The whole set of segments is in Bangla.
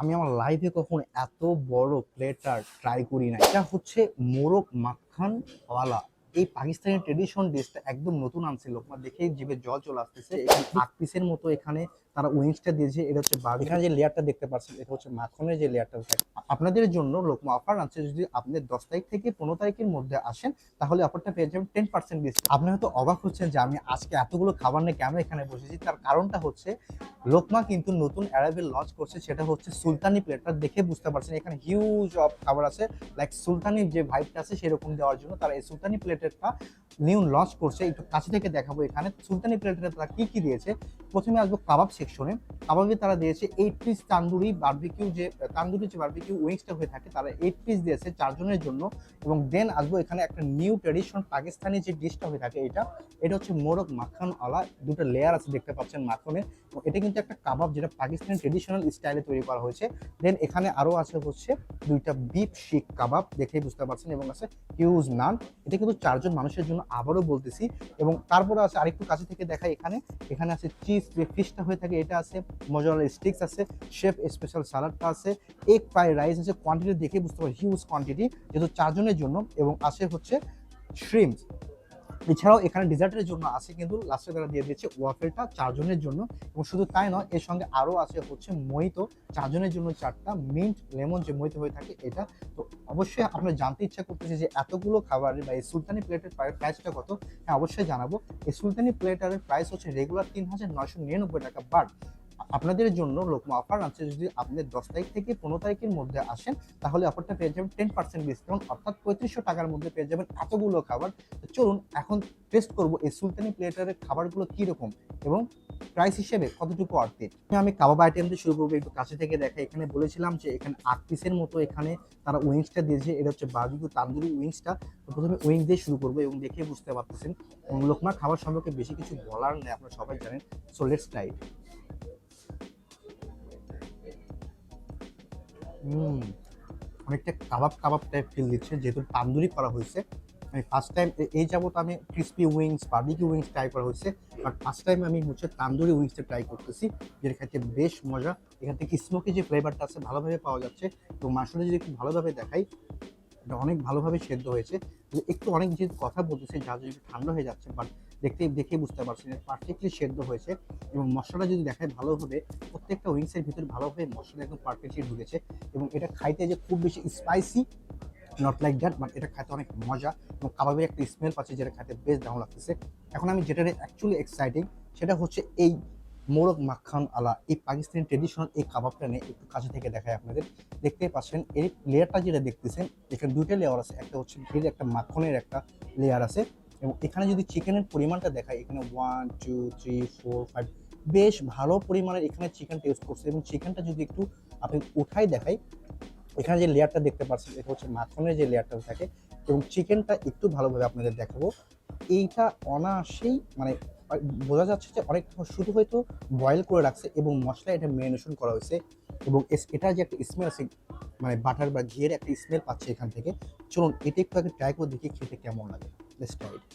আমি আমার লাইফে কখনো এত বড় প্লেটার ট্রাই করি না এটা হচ্ছে মোরগ মাখান ওয়ালা এই পাকিস্তানি ট্রেডিশন ডিশটা একদম নতুন আনছে। লোকমা দেখে জিভে জল চলে আসতেছে। এখানে আট পিসের মতো এখানে তারা উইংসটা দিয়েছে, এটা হচ্ছে এখানে যে লেয়ারটা দেখতে পাচ্ছেন, এটা হচ্ছে মাখনের যে লেয়ারটা থাকে আপনাদের জন্য লোকমা অফার আছে, যদি আপনি দশ তারিখ থেকে পনেরো তারিখের মধ্যে আসেন, তাহলে অফারটা পেয়ে যাবেন টেন পার্সেন্ট ডিসকাউন্ট আপনি হয়তো অবাক হচ্ছেন যে আমি আজকে এতগুলো খাবার নিয়ে কেন এখানে বসেছি? তার কারণটা হচ্ছে লোকমা কিন্তু নতুন অ্যারাইভেল লঞ্চ করছে, সেটা হচ্ছে সুলতানি প্লেটার দেখে বুঝতে পারছেন। এখানে হিউজ অফ খাবার আছে লাইক সুলতানি যে ভাইবটা আছে, সেরকম দেওয়ার জন্য তারা এই সুলতানি প্লেটেরটা নিউ লঞ্চ করছে। একটু কাছে থেকে দেখাবো এখানে। সুলতানি প্লেটারে তারা কি কি দিয়েছে? প্রথমে আসব কাবাব সেকশনে কাবাবে তারা দিয়েছে এইট পিস তান্দুরি বার্বিকিউ যে, তান্দুরি যে বার্বিকিউ উইংসটা হয়ে থাকে, তারা এইট পিস দিয়েছে চারজনের জন্য এবং দেন আসব এখানে একটা নিউ ট্রেডিশন পাকিস্তানি যে ডিশটা হয়ে থাকে এটা এটা হচ্ছে মোরগ মাখানওয়ালা, দুটো লেয়ার আছে দেখতে পাচ্ছেন মাখনের। এবং এটা কিন্তু একটা কাবাব যেটা পাকিস্তানি ট্রেডিশনাল স্টাইলে তৈরি করা হয়েছে। দেন এখানে আরও আছে হচ্ছে দুইটা বিফ শিক কাবাব, দেখেই বুঝতে পারছেন, এবং আছে হিউজ নান এটা কিন্তু চারজন মানুষের জন্য আবারও বলতেছি, এবং তারপরে আছে আরেকটু কাছে থেকে দেখা এখানে। এখানে আছে চিজ যে ফিশটা হয়ে থাকে, এটা আছে মজালা স্টিক্স আছে শেফ স্পেশাল সালাডটা আছে এক ফ্রাই রাইস আছে কোয়ান্টিটি দেখে বুঝতে পারি হিউজ কোয়ান্টিটি যেহেতু চারজনের জন্য, এবং আছে হচ্ছে শ্রিমস এছাড়াও এখানে ডিজার্টের জন্য আছে কিন্তু লাস্টে তারা দিয়ে দিয়েছে ওয়াফেলটা চারজনের জন্য। এবং শুধু তাই নয়, এর সঙ্গে আরও আছে হচ্ছে মহিতো চারজনের জন্য চারটা মিন্ট লেমন যে মহিতো হয়ে থাকে এটা। তো অবশ্যই আপনারা জানতে ইচ্ছা করতেছে যে এতগুলো খাবারের বা এই সুলতানি প্লেটের প্রাইসটা কত? হ্যাঁ অবশ্যই জানাব। এই সুলতানি প্লেটারের প্রাইস হচ্ছে রেগুলার তিন হাজার নয়শো নিরানব্বই টাকা, বাট আপনাদের জন্য লোকমা অফার আছে। যদি আপনি দশ তারিখ থেকে পনেরো তারিখের মধ্যে আসেন, তাহলে অফারটা পেয়ে যাবেন টেন পার্সেন্ট ডিসকাউন্ট অর্থাৎ পঁয়ত্রিশশো টাকার মধ্যে পেয়ে যাবেন এতগুলো খাবার। চলুন, এখন টেস্ট করব এই সুলতানি প্লেটারের খাবারগুলো কীরকম এবং প্রাইস হিসেবে কতটুকু অর্থে আমি কাবাব আইটেম দিয়ে শুরু করব, একটু কাছে থেকে দেখা। এখানে বলেছিলাম যে এখানে আট পিসের মতো এখানে তারা উইংসটা দিয়েছে। এটা হচ্ছে বার্বিকিউ তান্দুরি উইংসটা তো প্রথমে উইংস দিয়ে শুরু করব এবং দেখে বুঝতে পারতেছেন। লোকমা খাবার সম্পর্কে বেশি কিছু বলার নেই, আপনারা সবাই জানেন সো ট্রাই হুম। অনেকটা কাবাব কাবাব টাইপ ফিল দিচ্ছে, যেহেতু তান্দুরি করা হয়েছে। আমি ফার্স্ট টাইম এই যাবত আমি crispy wings barbecue wings try করা হয়েছে। বাট ফার্স্ট টাইম আমি হচ্ছে তান্দুরি উইংসটা ট্রাই করতেছি, যেটা খেতে বেশ মজা। এখান থেকে স্মোকি যে ফ্লেভারটা আছে, ভালোভাবে পাওয়া যাচ্ছে। তো মাংসটা যদি একটু ভালোভাবে দেখাই, এটা অনেক ভালোভাবে সেদ্ধ হয়েছে। একটু অনেক যে কথা বলতেছে, যা যদি ঠান্ডা হয়ে যাচ্ছে বাট দেখতে, দেখে বুঝতে পারছেন পারফেক্টলি সেদ্ধ হয়েছে এবং মশলাটা যদি দেখায় ভালোভাবে, প্রত্যেকটা উইংসের ভিতরে ভালোভাবে মশলা একদম পারফেক্টলি ঢুকেছে এবং এটা খাইতে যে খুব বেশি spicy not like that but এটা খাইতে অনেক মজা এবং কাবাবের একটা স্মেল পাচ্ছে যেটা খাইতে বেশ দারুণ লাগতেছে। এখন আমি যেটা অ্যাকচুয়ালি এক্সাইটিং সেটা হচ্ছে এই মোরগ মাখান আলা, এই পাকিস্তানি ট্রেডিশনাল এই কাবাবটা নিয়ে একটু কাছে থেকে দেখায় আপনাদের। দেখতেই পাচ্ছেন এই লেয়ারটা যেটা দেখতেছেন, এখানে দুইটা লেয়ার আছে, একটা হচ্ছে ঘির একটা মাখনের একটা লেয়ার আছে। এবং এখানে যদি চিকেনের পরিমাণটা দেখায় এখানে one two three four five বেশ ভালো পরিমাণের এখানে চিকেন টেস্ট করছে এবং চিকেনটা যদি একটু আপনি উঠাই দেখাই, এখানে যে লেয়ারটা দেখতে পাচ্ছেন, এটা হচ্ছে মাখনের যে লেয়ারটা থাকে এবং চিকেনটা একটু ভালোভাবে আপনাদের দেখাবো। এইটা অনায়াসেই মানে বোঝা যাচ্ছে যে অনেক শুধু হয়তো বয়েল করে রাখছে এবং মশলা এটা ম্যারিনেশন করা হয়েছে এবং এটা যে একটা স্মেল আছে মানে বাটার বা ঘিয়ের একটা স্মেল পাচ্ছে এখান থেকে। চলুন, এটা একটু আগে ট্রাই করে দেখি খেতে কেমন লাগে। ট্রাই ইট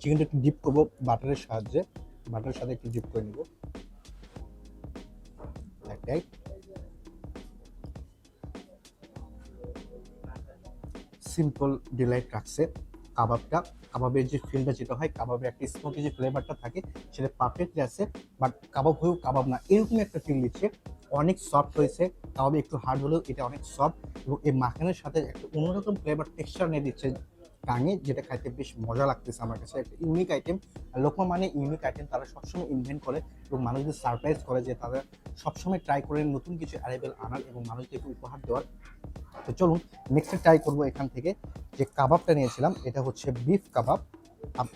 চিকেনটা একটু ডিপ করব বাটারের সাহায্যে। বাটারের সাথে একটু ডিপ করে নিব। একটাই সিম্পল ডিলাইট রাখছে। কাবাবটা, কাবাবের যে ফিলটা যেটা হয় কাবাবের একটা স্মোকি যে ফ্লেভারটা থাকে, সেটা পারফেক্টলি আছে। বাট কাবাব হয়েও কাবাব না, এরকম একটা ফিল দিচ্ছে। অনেক সফট হয়েছে। কাবাবে একটু হার্ড হলেও এটা অনেক সফট এবং এই মাখানের সাথে একটা অন্যরকম ফ্লেভার টেক্সচার নিয়ে দিচ্ছে টাঙে যেটা খাইতে বেশ মজা লাগতেছে আমার কাছে। একটা ইউনিক আইটেম লোকমা মানে ইউনিক আইটেম তারা সবসময় ইনভেন্ট করে এবং মানুষদের সারপ্রাইজ করে যে তারা সবসময় ট্রাই করে নতুন কিছু অ্যারাইভেল আনার এবং মানুষদেরকে উপহার দেওয়ার। তো চলুন নেক্সট ট্রাই করব এখান থেকে যে কাবাবটা নিয়েছিলাম, এটা হচ্ছে বিফ কাবাব।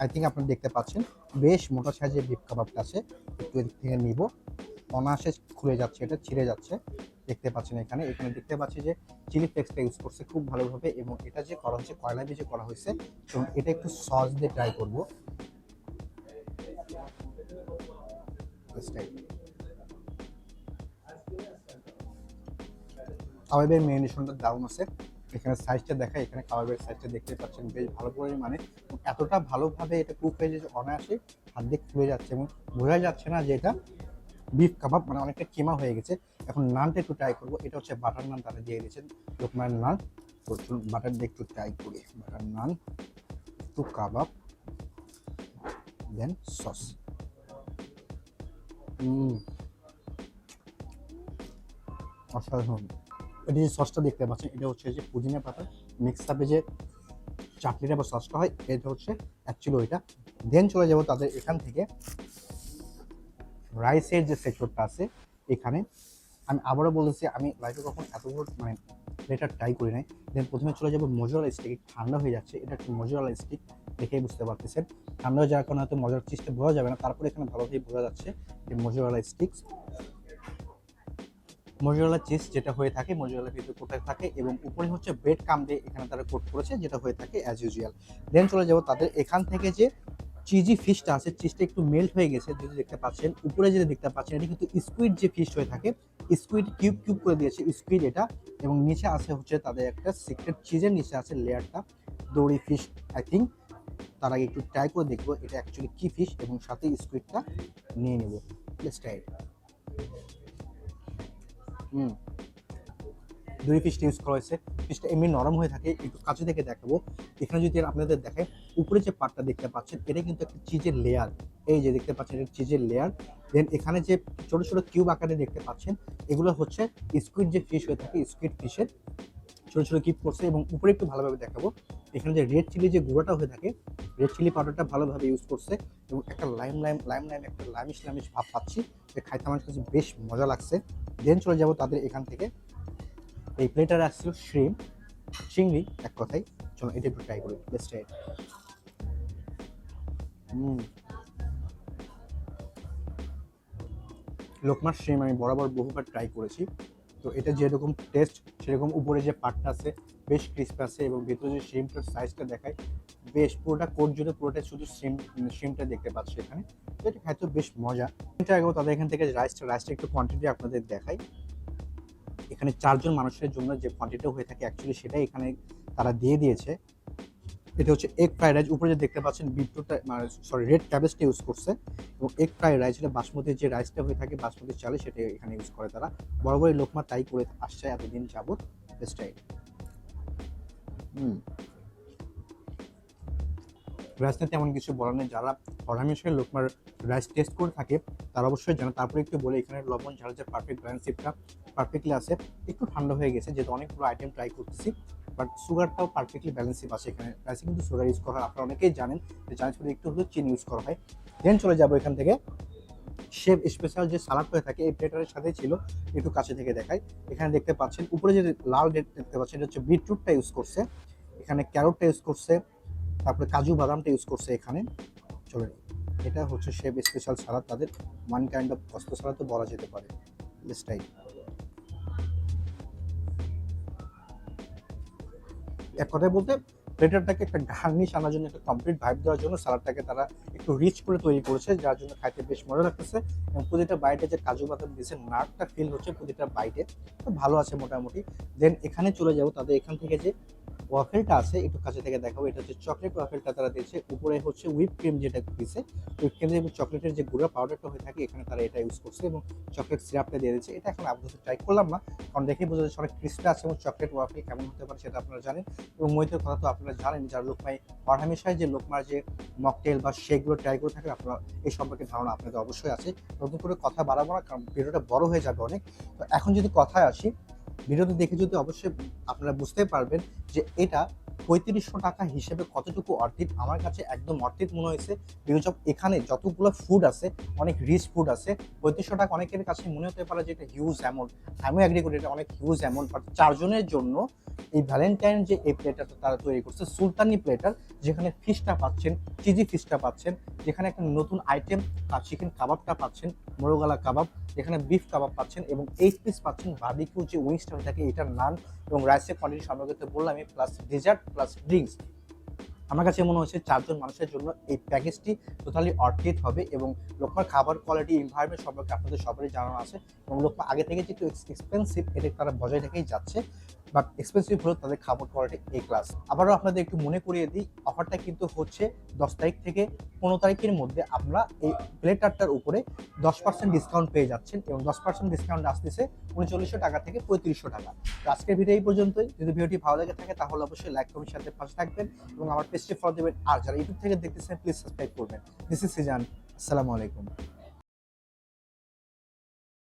আই থিঙ্ক আপনারা দেখতে পাচ্ছেন, বেশ মোটা সাইজের বিফ কাবাবটা আছে। একটু এদিক থেকে নিব। অনায়াসে খুলে যাচ্ছে, এটা ছিঁড়ে যাচ্ছে। দেখতে পাচ্ছেন এখানে এখানে দেখতে পাচ্ছি যে চিলি ফ্লেক্সটা ইউজ করছে খুব ভালোভাবে এবং এটা যে করা হচ্ছে, কয়লা দিয়ে যে করা হয়েছে, এবং এটা একটু সস দিয়ে ট্রাই করব. কাবাবের ম্যারিনেশনটা দারুণ আছে। এখানে সাইজটা দেখা এখানে কাবাবের সাইজটা দেখতে পাচ্ছেন বেশ ভালো পরিমাণে। এতটা ভালোভাবে এটা কুক হয়ে যাচ্ছে অনায়াসে হাত দিয়ে খুলে যাচ্ছে এবং বোঝা যাচ্ছে না যে এটা বিফ কাবাব মানে অনেকটা কিমা হয়ে গেছে। এখন নানটা একটু ট্রাই করব। এটা হচ্ছে বাটার নান তারা দিয়ে দিয়েছেন লোকমান নান। তো বাটার দিয়ে একটু ট্রাই করি। বাটার নান একটু কাবাব দেন সস অসাধারণ। এটা যে সসটা দেখতে পাচ্ছেন, এটা হচ্ছে যে পুদিনা পাতা মিক্স আপে যে চাটনিটা বা সসটা হয়, এটা হচ্ছে অ্যাকচুয়ালি ওইটা। দেন চলে যাব তাদের এখান থেকে। রাইসের যে সেক্টরটা আছে, এখানে আমি আবারও বলেছি আমি লাইফে কখন এত বড় মানে প্লেটার ট্রাই করি নাই। দেন প্রথমে চলে যাব মজুরাল স্টিক ঠান্ডা হয়ে যাচ্ছে, এটা একটা মজুরাল স্টিক দেখেই বুঝতে পারতেছেন। ঠান্ডা হয়ে যাওয়ার কারণে হয়তো মজার চিজটা বোঝা যাবে না, তারপরে এখানে ভালোভাবে বোঝা যাচ্ছে যে মজুরালা স্টিক্স মজুরালা চিজ যেটা হয়ে থাকে মজুরালা ভিতরে কোটায় থাকে এবং উপরে হচ্ছে ব্রেড কাম দিয়ে এখানে তারা কোট করেছে, যেটা হয়ে থাকে অ্যাজ ইউজুয়াল দেন চলে যাব তাদের এখান থেকে যে চিজি ফিশটা আছে চিজটা একটু মেল্ট হয়ে গেছে, যদি দেখতে পাচ্ছেন, উপরে যেটা দেখতে পাচ্ছেন, এটা কিন্তু স্কুইড যে ফিশ হয়ে থাকে স্কুইড কিউব কিউব করে দিয়েছে স্কুইড এটা, এবং নিচে আছে হচ্ছে তাদের একটা সিক্রেট চিজের নিচে আছে লেয়ারটা, দড়ি ফিশ আই থিঙ্ক তার আগে একটু ট্রাই করে দেখব এটা অ্যাকচুয়ালি কি ফিশ এবং সাথে স্কুইডটা নিয়ে নেব। Let's try hmm. দুই ফিশটা ইউজ করা হয়েছে। ফিশটা এমনি নরম হয়ে থাকে, একটু কাছে থেকে দেখাবো। এখানে যদি আপনাদের দেখায় উপরে যে পাটটা দেখতে পাচ্ছেন, এটা কিন্তু একটা চিজের লেয়ার এই যে দেখতে পাচ্ছেন, এটা চিজের লেয়ার দেন এখানে যে ছোট ছোট কিউব আকারে দেখতে পাচ্ছেন, এগুলো হচ্ছে স্কুইড যে ফিশ হয়ে থাকে স্কুইড ফিশের ছোট ছোট কিউব করছে এবং উপরে একটু ভালোভাবে দেখাবো। এখানে যে রেড চিলি যে গুঁড়োটা হয়ে থাকে রেড চিলি পাউডারটা ভালোভাবে ইউজ করছে এবং একটা লাইম লাইম লাইম লাইম একটা লামিশ লামিশ ভাব পাচ্ছি। যে খাইতে আমার কাছে বেশ মজা লাগছে। দেন চলে যাব তাদের এখান থেকে। এই প্লেটার আসছিল শ্রিম চিংড়ি, এক কথায়। চলো এটা একটু ট্রাই করি বেস্ট ট্রাই লোকমার শ্রিম আমি বরাবর বহুবার ট্রাই করেছি। তো এটা যেরকম টেস্ট সেরকম উপরে যে পাটটা আছে, বেশ ক্রিস্প আছে এবং ভিতরে যে শ্রিমটার সাইজটা দেখায়, বেশ পুরোটা কোট জুড়ে পুরোটা শুধু শ্রিম শ্রিমটা দেখতে পাচ্ছি এখানে। তো এটা খাইতে বেশ মজা। এটা আগেও তাদের এখান থেকে রাইসটা রাইসটা একটু কোয়ান্টিটি আপনাদের দেখাই। এখানে চারজন মানুষের জন্য যে কোয়ান্টিটি হয়ে থাকে অ্যাকচুয়ালি সেটাই এখানে তারা দিয়ে দিয়েছে। এটা হচ্ছে এগ ফ্রাইড রাইস উপরে যে দেখতে পাচ্ছেন বিটরুটটা মানে সরি রেড ক্যাবেজটা ইউজ করছে এবং এগ ফ্রাইড রাইস এটা বাসমতি যে রাইসটা হয়ে থাকে, বাসমতি চালে সেটা এখানে ইউজ করে তারা। বড় বড় লোকমা তাই করে আসছে এতদিন যাবত স্টাইল হুম। রাইসটা তেমন কিছু বলার নেই। যারা হরহামেশের লোকমার রাইস টেস্ট করে থাকে, তারা অবশ্যই জানে। তারপরে একটু বলে, এখানে লবণ ঝাল যে পারফেক্ট ব্যালেন্সিপটা পারফেক্টলি আছে। একটু ঠান্ডা হয়ে গেছে, যেহেতু অনেকগুলো আইটেম ট্রাই করতেছি বাট সুগারটাও পারফেক্টলি ব্যালেন্সিভ আছে এখানে। রাইসে কিন্তু সুগার ইউজ করা হয়। আপনারা অনেকেই জানেন যে চাইনিজ ফুডে একটু হলেও চিনি ইউজ করা হয়। দেন চলে যাব এখান থেকে। শেফ স্পেশাল যে সালাড হয়ে থাকে, এই প্লেটারের সাথে ছিল। একটু কাছে থেকে দেখাই। এখানে দেখতে পাচ্ছেন, উপরে যে লাল দেখতে পাচ্ছেন, এটা হচ্ছে বিটরুটটা ইউজ করছে। এখানে ক্যারোটটা ইউজ করছে। তারপরে কাজু বাদামটা ইউজ করছে এখানে। চলে এটা হচ্ছে শেফ স্পেশাল সালাদ তাদের ওয়ান কাইন্ড অফ কস্ত সালাদ তো বলা যেতে পারে স্টাইল এক কথায় বলতে, প্লেটারটাকে একটা গার্নিশ আনার জন্য, একটা কমপ্লিট ভাইব দেওয়ার জন্য সালাডটাকে তারা একটু রিচ করে তৈরি করেছে, যার জন্য খাইতে বেশ মজা লাগতেছে এবং প্রতিটা বাইটে যে কাজু বাদাম দিয়েছে নাটটা ফিল হচ্ছে প্রতিটা বাইটে তো ভালো আছে মোটামুটি। দেন এখানে চলে যাব, তাদের এখান থেকে যে ওয়াফেলটা আছে, একটু কাছে থেকে দেখাবো। এটা হচ্ছে চকলেট ওয়াফেলটা তারা দিয়েছে। উপরে হচ্ছে হুইপ ক্রিম যেটা দিয়েছে। হুইপ ক্রিম এবং চকলেটের যে গুঁড়া পাউডারটা হয়ে থাকে, এখানে তারা এটা ইউজ করছে এবং চকলেট সিরাপটা দিয়ে দিয়েছে। এটা এখন আপাতত ট্রাই করলাম না, কারণ দেখেই বোঝা যাচ্ছে অনেক ক্রিস্পটা আছে এবং চকলেট ওয়াফেল কেমন হতে পারে সেটা আপনারা জানেন। এবং মহিতের কথা তো আপনারা জানেন, যার লোকমাই হরহামেশায় যে লোকমার যে মকটেল বা শেকগুলো ট্রাই করে থাকেন, আপনারা এই সম্পর্কে ধারণা আপনাদের অবশ্যই আছে। নতুন করে কথা বাড়াবো না, কারণ ভিডিওটা বড় হয়ে যাবে অনেক। তো এখন যদি কথায় আসি ভিডিওতে দেখে যদি অবশ্যই আপনারা বুঝতে পারবেন যে এটা পঁয়ত্রিশশো টাকা হিসেবে কতটুকু অর্থিত, আমার কাছে একদম অর্থিত মনে হয়েছে। বিকজ অফ এখানে যতগুলো ফুড আছে, অনেক রিচ ফুড আছে, পঁয়ত্রিশশো টাকা অনেকের কাছে মনে হতে পারে যে এটা হিউজ অ্যামাউন্ট আমিও অ্যাগ্রি করি এটা অনেক হিউজ অ্যামাউন্ট বাট চারজনের জন্য এই ভ্যালেন্টাইন যে এই প্লেটারটা তারা তৈরি করছে, সুলতানি প্লেটার যেখানে ফিশটা পাচ্ছেন চিজি ফিশটা পাচ্ছেন, যেখানে একটা নতুন আইটেম চিকেন কাবাবটা পাচ্ছেন, মোরগালা কাবাব যেখানে বিফ কাবাব পাচ্ছেন এবং এইট পিস পাচ্ছেন বার্বিকিউ যে উইংসটা থাকে, এটার নান এবং রাইসের কোয়ান্টিটি সামগ্রীতে বললাম প্লাস ডেজার্ট প্লাস ড্রিঙ্কস আমার কাছে মনে হচ্ছে চারজন মানুষের জন্য এই প্যাকেজটি টোটালি অর্থিত হবে এবং লোকমার খাবার কোয়ালিটি এনভায়রনমেন্ট সম্পর্কে আপনাদের সবারই জানানো আছে এবং লোকমা আগে থেকে যে একটু এক্সপেন্সিভ এটা তারা বজায় রেখেই যাচ্ছে বাট এক্সপেন্সিভ হলেও তাদের খাবার কোয়ালিটি এ ক্লাস আবারও আপনাদের একটু মনে করিয়ে দিই অফারটা কিন্তু হচ্ছে দশ তারিখ থেকে পনেরো তারিখের মধ্যে আমরা এই প্লেটারটার উপরে দশ পার্সেন্ট ডিসকাউন্ট পেয়ে যাচ্ছেন এবং দশ পার্সেন্ট ডিসকাউন্ট আসতেছে উনচল্লিশশো টাকা থেকে পঁয়ত্রিশশো টাকা। আজকের ভিডিও এই পর্যন্তই। যদি ভিডিওটি ভালো লেগে থাকে তাহলে অবশ্যই লাইক কমেন্ট সাথে পাশে থাকবেন এবং আমার পেজটি ফলো দেবেন। আর যারা ইউটিউব থেকে দেখতেছেন প্লিজ সাবস্ক্রাইব করবেন। দিস ইজ সিজান আসসালামু আলাইকুম।